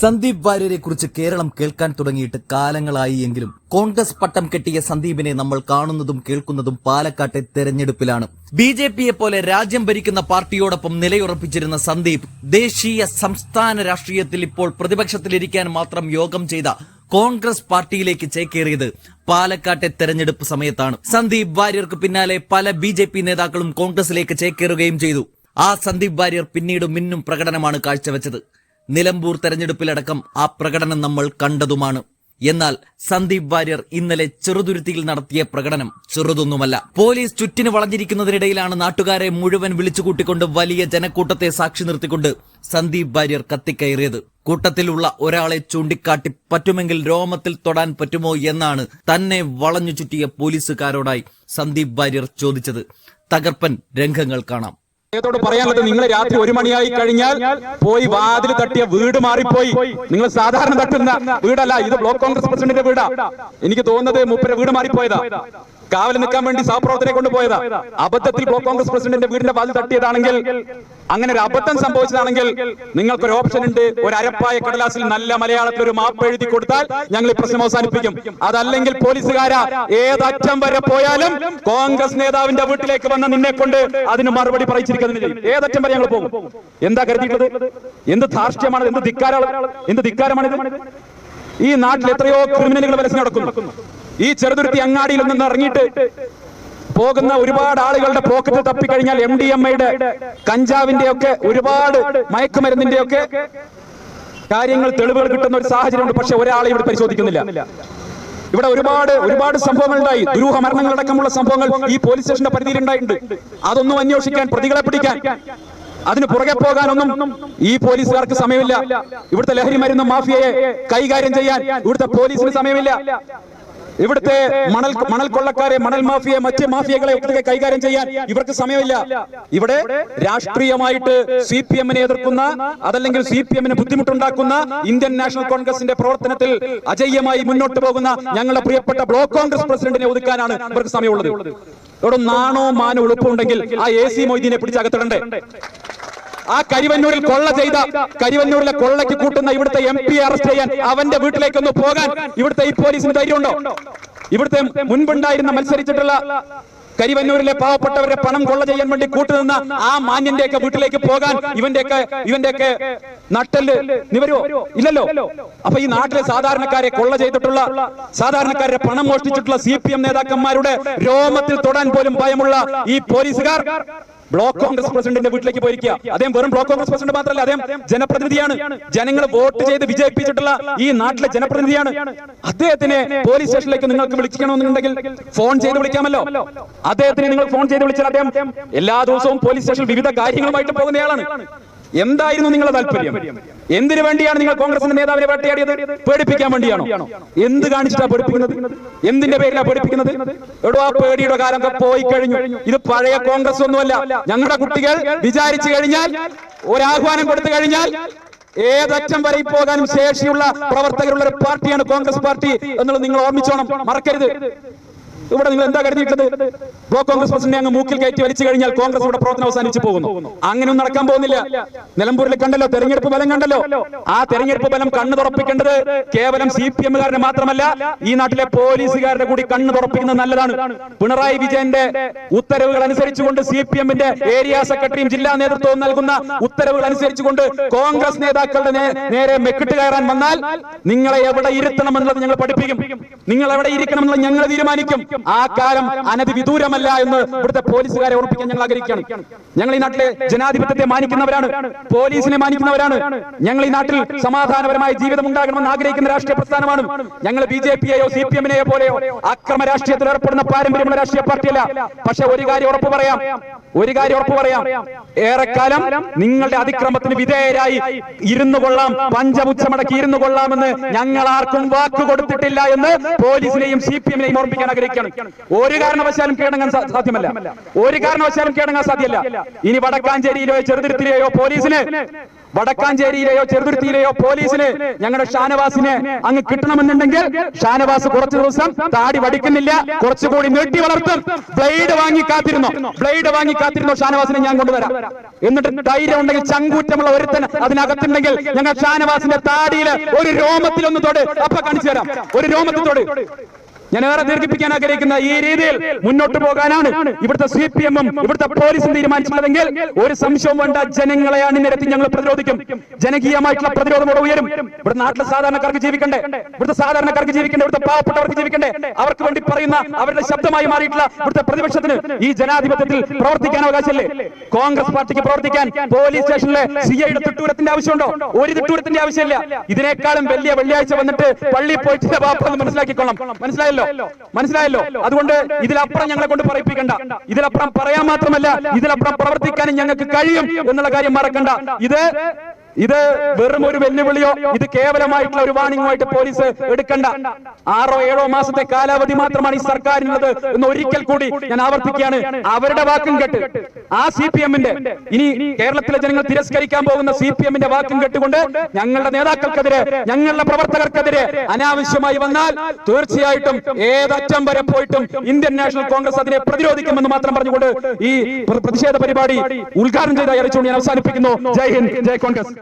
സന്ദീപ് വാര്യരെ കുറിച്ച് കേരളം കേൾക്കാൻ തുടങ്ങിയിട്ട് കാലങ്ങളായി എങ്കിലും കോൺഗ്രസ് പട്ടം കെട്ടിയ സന്ദീപിനെ നമ്മൾ കാണുന്നതും കേൾക്കുന്നതും പാലക്കാട്ടെ തെരഞ്ഞെടുപ്പിലാണ്. ബി ജെ പിയെ പോലെ രാജ്യം ഭരിക്കുന്ന പാർട്ടിയോടൊപ്പം നിലയുറപ്പിച്ചിരുന്ന സന്ദീപ് ദേശീയ സംസ്ഥാന രാഷ്ട്രീയത്തിൽ ഇപ്പോൾ പ്രതിപക്ഷത്തിലിരിക്കാൻ മാത്രം യോഗം ചെയ്ത കോൺഗ്രസ് പാർട്ടിയിലേക്ക് ചേക്കേറിയത് പാലക്കാട്ടെ തെരഞ്ഞെടുപ്പ് സമയത്താണ്. സന്ദീപ് വാര്യർക്ക് പിന്നാലെ പല ബി നേതാക്കളും കോൺഗ്രസിലേക്ക് ചേക്കേറുകയും ചെയ്തു. ആ സന്ദീപ് വാര്യർ പിന്നീട് മിന്നും പ്രകടനമാണ് കാഴ്ചവെച്ചത്. നിലമ്പൂർ തെരഞ്ഞെടുപ്പിലടക്കം ആ പ്രകടനം നമ്മൾ കണ്ടതുമാണ്. എന്നാൽ സന്ദീപ് വാര്യർ ഇന്നലെ ചെറുതുരുത്തിയിൽ നടത്തിയ പ്രകടനം ചെറുതൊന്നുമല്ല. പോലീസ് ചുറ്റിന് വളഞ്ഞിരിക്കുന്നതിനിടയിലാണ് നാട്ടുകാരെ മുഴുവൻ വിളിച്ചുകൂട്ടിക്കൊണ്ട് വലിയ ജനക്കൂട്ടത്തെ സാക്ഷി നിർത്തിക്കൊണ്ട് സന്ദീപ് വാര്യർ കത്തിക്കയറിയത്. കൂട്ടത്തിലുള്ള ഒരാളെ ചൂണ്ടിക്കാട്ടി പറ്റുമെങ്കിൽ രോമത്തിൽ തൊടാൻ പറ്റുമോ എന്നാണ് തന്നെ വളഞ്ഞു ചുറ്റിയ പോലീസുകാരോടായി സന്ദീപ് വാര്യർ ചോദിച്ചത്. തകർപ്പൻ രംഗങ്ങൾ കാണാം. അദ്ദേഹത്തോട് പറയാനുള്ളത് നിങ്ങൾ രാത്രി ഒരു മണിയായി കഴിഞ്ഞാൽ പോയി വാതിൽ തട്ടിയ വീട് മാറിപ്പോയി. നിങ്ങൾ സാധാരണ തട്ടുന്ന വീടല്ല ഇത് ബ്ലോക്ക് കോൺഗ്രസ് പ്രസിഡന്റിന്റെ വീടാ. എനിക്ക് തോന്നുന്നത് മുപ്പര വീട് മാറിപ്പോയതാ. കാവൽ നിൽക്കാൻ വേണ്ടി സഹപ്രവർത്തനെ കൊണ്ടുപോയതാ. അബദ്ധത്തിൽ ബ്ലോക്ക് കോൺഗ്രസ് പ്രസിഡന്റിന്റെ വീടിന്റെ വാതിൽ തട്ടിയതാണെങ്കിൽ അങ്ങനെ ഒരു അബദ്ധം സംഭവിച്ചതാണെങ്കിൽ നിങ്ങൾക്ക് ഒരു ഓപ്ഷൻ ഉണ്ട്. ഒരു അരപ്പായ കടലാസിൽ നല്ല മലയാളത്തിൽ ഒരു മാപ്പ് എഴുതി കൊടുത്താൽ ഞങ്ങൾ ഈ പ്രശ്നം അവസാനിപ്പിക്കും. അതല്ലെങ്കിൽ പോലീസുകാരാ ഏതറ്റം വരെ പോയാലും കോൺഗ്രസ് നേതാവിന്റെ വീട്ടിലേക്ക് വന്ന നിന്നെ കൊണ്ട് അതിന് മറുപടി പറയിച്ചിരിക്കുന്നില്ല ഏതറ്റം വരെ ഞങ്ങൾ പോകും? എന്താ കരുതിയിട്ടത് എന്ത് ധാർഷ്ട്യമാണ് എന്ത് ധിക്കാരമാണ് എന്ത് ധിക്കാരമാണ് ഈ നാട്ടിൽ എത്രയോ ക്രിമിനലുകൾ വലസ് നടക്കുന്നു. ഈ ചെറുതുരുത്തി അങ്ങാടിയിൽ നിന്ന് ഇറങ്ങിയിട്ട് പോകുന്ന ഒരുപാട് ആളുകളുടെ പോക്കറ്റ് തപ്പിക്കഴിഞ്ഞാൽ എം ഡി എം കഞ്ചാവിന്റെ ഒക്കെ ഒരുപാട് മയക്കുമരുന്നിന്റെ ഒക്കെ കാര്യങ്ങൾ തെളിവുകൾ കിട്ടുന്ന ഒരു സാഹചര്യമുണ്ട്. പക്ഷെ ഒരാളെ ഇവിടെ പരിശോധിക്കുന്നില്ല. ഇവിടെ ഒരുപാട് ഒരുപാട് സംഭവങ്ങൾ ഉണ്ടായി ദുരൂഹ മരണങ്ങളടക്കമുള്ള സംഭവങ്ങൾ ഈ പോലീസ് സ്റ്റേഷന്റെ പരിധിയിൽ ഉണ്ടായിട്ടുണ്ട് അതൊന്നും അന്വേഷിക്കാൻ പ്രതികളെ പിടിക്കാൻ. അതിന് പുറകെ പോകാനൊന്നും ഈ പോലീസുകാർക്ക് സമയമില്ല. ഇവിടുത്തെ ലഹരി മരുന്ന് മാഫിയയെ കൈകാര്യം ചെയ്യാൻ ഇവിടുത്തെ പോലീസിന് സമയമില്ല. ഇവിടുത്തെ മണൽ മണൽ കൊള്ളക്കാരെ മണൽ മാഫിയെ മറ്റ് മാഫിയകളെ ഒക്കെ കൈകാര്യം ചെയ്യാൻ ഇവർക്ക് സമയമില്ല. ഇവിടെ രാഷ്ട്രീയമായിട്ട് സി പി എമ്മിനെ എതിർക്കുന്ന അതല്ലെങ്കിൽ സി പി എമ്മിന് ബുദ്ധിമുട്ടുണ്ടാക്കുന്ന ഇന്ത്യൻ നാഷണൽ കോൺഗ്രസിന്റെ പ്രവർത്തനത്തിൽ അജയ്യമായി മുന്നോട്ട് പോകുന്ന ഞങ്ങളുടെ പ്രിയപ്പെട്ട ബ്ലോക്ക് കോൺഗ്രസ് പ്രസിഡന്റിനെ ഒതുക്കാനാണ് ഇവർക്ക് സമയമുള്ളത്. ഇവിടെ നാണോ മാനോ എളുപ്പമുണ്ടെങ്കിൽ ആ എ സി മൊയ്തീനെ പിടിച്ചകത്തിടണ്ടേ ആ കരിവന്നൂരിൽ കൊള്ള ചെയ്ത കരിവന്നൂരിലെ കൊള്ളയ്ക്ക് കൂട്ടുന്ന ഇവിടുത്തെ എം പി അറസ്റ്റ് ചെയ്യാൻ അവന്റെ വീട്ടിലേക്കൊന്ന് പോകാൻ ഇവിടുത്തെ ഈ പോലീസിന് ധൈര്യമുണ്ടോ? ഇവിടുത്തെ മുൻപുണ്ടായിരുന്ന മത്സരിച്ചിട്ടുള്ള കരിവന്നൂരിലെ പാവപ്പെട്ടവരുടെ പണം കൊള്ള ചെയ്യാൻ വേണ്ടി കൂട്ടുനിന്ന ആ മാന്യന്റെയൊക്കെ വീട്ടിലേക്ക് പോകാൻ ഇവന്റെയൊക്കെ ഇവന്റെയൊക്കെ നട്ടൽ നിവരോ ഇല്ലല്ലോ. അപ്പൊ ഈ നാട്ടിലെ സാധാരണക്കാരെ കൊള്ള ചെയ്തിട്ടുള്ള സാധാരണക്കാരുടെ പണം മോഷ്ടിച്ചിട്ടുള്ള സി പി എം നേതാക്കന്മാരുടെ രോമത്തിൽ തൊടാൻ പോലും ഭയമുള്ള ഈ പോലീസുകാർ ബ്ലോക്ക് കോൺഗ്രസ് പ്രസിഡന്റിന്റെ വീട്ടിലേക്ക് പോയിരിക്കുക. അദ്ദേഹം വെറും ബ്ലോക്ക് കോൺഗ്രസ് പ്രസിഡന്റ് മാത്രമല്ല അദ്ദേഹം ജനപ്രതിനിധിയാണ്. ജനങ്ങൾ വോട്ട് ചെയ്ത് വിജയിപ്പിച്ചിട്ടുള്ള ഈ നാട്ടിലെ ജനപ്രതിനിധിയാണ്. അദ്ദേഹത്തിനെ പോലീസ് സ്റ്റേഷനിലേക്ക് നിങ്ങൾക്ക് വിളിക്കണമെന്നുണ്ടെങ്കിൽ ഫോൺ ചെയ്ത് വിളിക്കാമല്ലോ. അദ്ദേഹത്തിന് നിങ്ങൾ ഫോൺ ചെയ്ത് വിളിച്ചാൽ അദ്ദേഹം എല്ലാ ദിവസവും പോലീസ് സ്റ്റേഷനിൽ വിവിധ കാര്യങ്ങളുമായിട്ട് പോകുന്നയാളാണ്. എന്തായിരുന്നു നിങ്ങളുടെ താല്പര്യം? എന്തിനു വേണ്ടിയാണ് നിങ്ങൾ കോൺഗ്രസിന്റെ നേതാവിനെ വേട്ടയാടിയത്? പേടിപ്പിക്കാൻ വേണ്ടിയാണോ? എന്ത് കാണിച്ചിട്ടാ പേടിപ്പിക്കുന്നത്? എന്തിന്റെ പേരിലാ പേടിപ്പിക്കുന്നത്? എടോ ആ പേടിയുടെ കാലം പോയി കഴിഞ്ഞു. ഇത് പഴയ കോൺഗ്രസ് ഒന്നുമല്ല. ഞങ്ങളുടെ കുട്ടികൾ വിചാരിച്ചു കഴിഞ്ഞാൽ ഒരാഹ്വാനം കൊടുത്തു കഴിഞ്ഞാൽ ഏതറ്റം വരെ പോകാനും ശേഷിയുള്ള പ്രവർത്തകരുള്ള ഒരു പാർട്ടിയാണ് കോൺഗ്രസ് പാർട്ടി എന്നുള്ളത് നിങ്ങൾ ഓർമ്മിച്ചോണം. മറക്കരുത്. ഇവിടെ നിങ്ങൾ എന്താ കരുതിയിട്ടത് ബ്ലോക്ക് കോൺഗ്രസ് പ്രസിഡന്റ് അങ്ങ് മൂക്കിൽ കയറ്റി വലിച്ചു കഴിഞ്ഞാൽ കോൺഗ്രസ് ഇവിടെ പ്രവർത്തനം അവസാനിച്ചു പോകുന്നു. അങ്ങനെയൊന്നും നടക്കാൻ പോകുന്നില്ല. നിലമ്പൂരിൽ കണ്ടല്ലോ തെരഞ്ഞെടുപ്പ് ബലം കണ്ടല്ലോ. ആ തെരഞ്ഞെടുപ്പ് ബലം കണ്ണു തുറപ്പിക്കേണ്ടത് കേവലം സി പി എമ്മുകാരനെ മാത്രമല്ല ഈ നാട്ടിലെ പോലീസുകാരുടെ കൂടി കണ്ണു തുറപ്പിക്കുന്നത് നല്ലതാണ്. പിണറായി വിജയന്റെ ഉത്തരവുകൾ അനുസരിച്ചുകൊണ്ട് സി പി എമ്മിന്റെ ഏരിയ സെക്രട്ടറിയും ജില്ലാ നേതൃത്വവും നൽകുന്ന ഉത്തരവുകൾ അനുസരിച്ചുകൊണ്ട് കോൺഗ്രസ് നേതാക്കളുടെ നേരെ മെക്കിട്ട് കയറാൻ വന്നാൽ നിങ്ങളെ എവിടെ ഇരുത്തണമെന്നുള്ളത് ഞങ്ങൾ പഠിപ്പിക്കും. നിങ്ങൾ എവിടെ ഇരിക്കണം എന്നുള്ളത് ഞങ്ങൾ തീരുമാനിക്കും. ആ കാലം അനധി വിദൂരമല്ല എന്ന് ഇവിടുത്തെ പോലീസുകാരെ ഓർപ്പിക്കാൻ ഞങ്ങൾ ആഗ്രഹിക്കുകയാണ്. ഞങ്ങൾ ഈ നാട്ടിലെ ജനാധിപത്യത്തെ മാനിക്കുന്നവരാണ്. പോലീസിനെ മാനിക്കുന്നവരാണ്. ഞങ്ങൾ ഈ നാട്ടിൽ സമാധാനപരമായ ജീവിതം ഉണ്ടാകണമെന്ന് ആഗ്രഹിക്കുന്ന രാഷ്ട്രീയ പ്രസ്ഥാനമാണ്. ഞങ്ങൾ ബി ജെ പിയെയോ സി പി എമ്മിനെയോ പോലെയോ അക്രമ രാഷ്ട്രീയത്തിൽ ഏർപ്പെടുന്ന പാരമ്പര്യമുള്ള രാഷ്ട്രീയ പാർട്ടിയല്ല. പക്ഷെ ഒരു കാര്യം ഉറപ്പ് പറയാം. ഒരു കാര്യം ഉറപ്പ് പറയാം. ഏറെക്കാലം നിങ്ങളുടെ അതിക്രമത്തിന് വിധേയരായി ഇരുന്നു കൊള്ളാം. പഞ്ചമുച്ചമടക്കി ഇരുന്നു കൊള്ളാമെന്ന് ഞങ്ങൾ ആർക്കും വാക്ക് കൊടുത്തിട്ടില്ല എന്ന് പോലീസിനെയും സി പി എമ്മിനെയും ഓർമ്മിക്കാൻ ആഗ്രഹിക്കണം ഒരു കാരണവശാലും കേടങ്ങാൻ സാധ്യമല്ല. ഒരു കാരണവശാലും കേടങ്ങാൻ സാധ്യമല്ല. ഇനി വടക്കാഞ്ചേരിയിലെയോ ചെറുതിരുത്തിലെയോ പോലീസിന് വടക്കാഞ്ചേരിയിലെയോ ചെറുതുരുത്തിയിലെയോ പോലീസിന് ഞങ്ങളുടെ ഷാനവാസിനെ അങ്ങ് കിട്ടണമെന്നുണ്ടെങ്കിൽ ഷാനവാസ് കുറച്ചു ദിവസം താടി വടിക്കുന്നില്ല. കുറച്ചുകൂടി നീട്ടി വളർത്തും. ബ്ലേഡ് വാങ്ങി കാത്തിരുന്നു. ബ്ലേഡ് വാങ്ങി കാത്തിരുന്നു ഷാനവാസിനെ ഞാൻ കൊണ്ടുവരാം. എന്നിട്ട് ധൈര്യം ഉണ്ടെങ്കിൽ ചങ്കൂറ്റമുള്ള ഒരുത്തൻ അതിനകത്തുണ്ടെങ്കിൽ ഞങ്ങൾ ഷാനവാസിന്റെ താടിയിൽ ഒരു രോമത്തിൽ ഒന്ന് തൊട്. അപ്പൊ കാണിച്ചു തരാം. ഒരു രോമത്തിൽ തൊട്. ഞാൻ ഏറെ ദീർഘിപ്പിക്കാൻ ആഗ്രഹിക്കുന്ന ഈ രീതിയിൽ മുന്നോട്ട് പോകാനാണ് ഇവിടുത്തെ സി പി എമ്മും ഇവിടുത്തെ പോലീസും തീരുമാനിച്ചിട്ടുള്ളതെങ്കിൽ ഒരു സംശയവും വേണ്ട. ജനങ്ങളെ അണിനിരത്തി ഞങ്ങൾ പ്രതിരോധിക്കും. ജനകീയമായിട്ടുള്ള പ്രതിരോധം ഇവിടെ ഉയരും. ഇവിടെ നാട്ടിലെ സാധാരണക്കാർക്ക് ജീവിക്കണ്ടേ? ഇവിടുത്തെ സാധാരണക്കാർക്ക് ജീവിക്കണ്ടേ? ഇവിടുത്തെ പാവപ്പെട്ടവർക്ക് ജീവിക്കണ്ടേ? അവർക്ക് വേണ്ടി പറയുന്ന അവരുടെ ശബ്ദമായി മാറിയിട്ടുള്ള ഇവിടുത്തെ പ്രതിപക്ഷത്തിന് ഈ ജനാധിപത്യത്തിൽ പ്രവർത്തിക്കാൻ അവകാശമില്ലേ? കോൺഗ്രസ് പാർട്ടിക്ക് പ്രവർത്തിക്കാൻ പോലീസ് സ്റ്റേഷനിലെ സി ഐയുടെ തിട്ടൂരത്തിന്റെ ആവശ്യമുണ്ടോ? ഒരു തിട്ടൂരത്തിന്റെ ആവശ്യമില്ല. ഇതിനേക്കാളും വലിയ വെള്ളിയാഴ്ച വന്നിട്ട് പള്ളി പോയിട്ട് ബാപ്പെന്ന് മനസ്സിലാക്കിക്കൊള്ളാം മനസ്സിലായല്ലോ? മനസ്സിലായല്ലോ? അതുകൊണ്ട് ഇതിലപ്പുറം ഞങ്ങളെ കൊണ്ട് പറയിപ്പിക്കണ്ട. ഇതിലപ്പുറം പറയാൻ മാത്രമല്ല ഇതിലപ്പുറം പ്രവർത്തിക്കാനും ഞങ്ങൾക്ക് കഴിയും എന്നുള്ള കാര്യം മറക്കണ്ട. ഇത് ഇത് വെറും ഒരു വെല്ലുവിളിയോ? ഇത് കേവലമായിട്ടുള്ള ഒരു വാണിംഗോ ആയിട്ട് പോലീസ് എടുക്കണ്ട. ആറോ ഏഴോ മാസത്തെ കാലാവധി മാത്രമാണ് ഈ സർക്കാരിനുള്ളത് എന്ന് ഒരിക്കൽ കൂടി ഞാൻ ആവർത്തിക്കുകയാണ്. അവരുടെ വാക്കും കേട്ട്. ആ സി പി എമ്മിന്റെ ഇനി കേരളത്തിലെ ജനങ്ങൾ തിരസ്കരിക്കാൻ പോകുന്ന സി പി എമ്മിന്റെ വാക്കും കേട്ടുകൊണ്ട് ഞങ്ങളുടെ നേതാക്കൾക്കെതിരെ ഞങ്ങളുടെ പ്രവർത്തകർക്കെതിരെ അനാവശ്യമായി വന്നാൽ തീർച്ചയായിട്ടും ഏതറ്റം വരെ പോയിട്ടും ഇന്ത്യൻ നാഷണൽ കോൺഗ്രസ് അതിനെ പ്രതിരോധിക്കുമെന്ന് മാത്രം പറഞ്ഞുകൊണ്ട് ഈ പ്രതിഷേധ പരിപാടി ഉദ്ഘാടനം ചെയ്ത അറിയിച്ചുകൊണ്ട് ഞാൻ അവസാനിപ്പിക്കുന്നു. ജയ് ഹിന്ദ് ജയ് കോൺഗ്രസ്.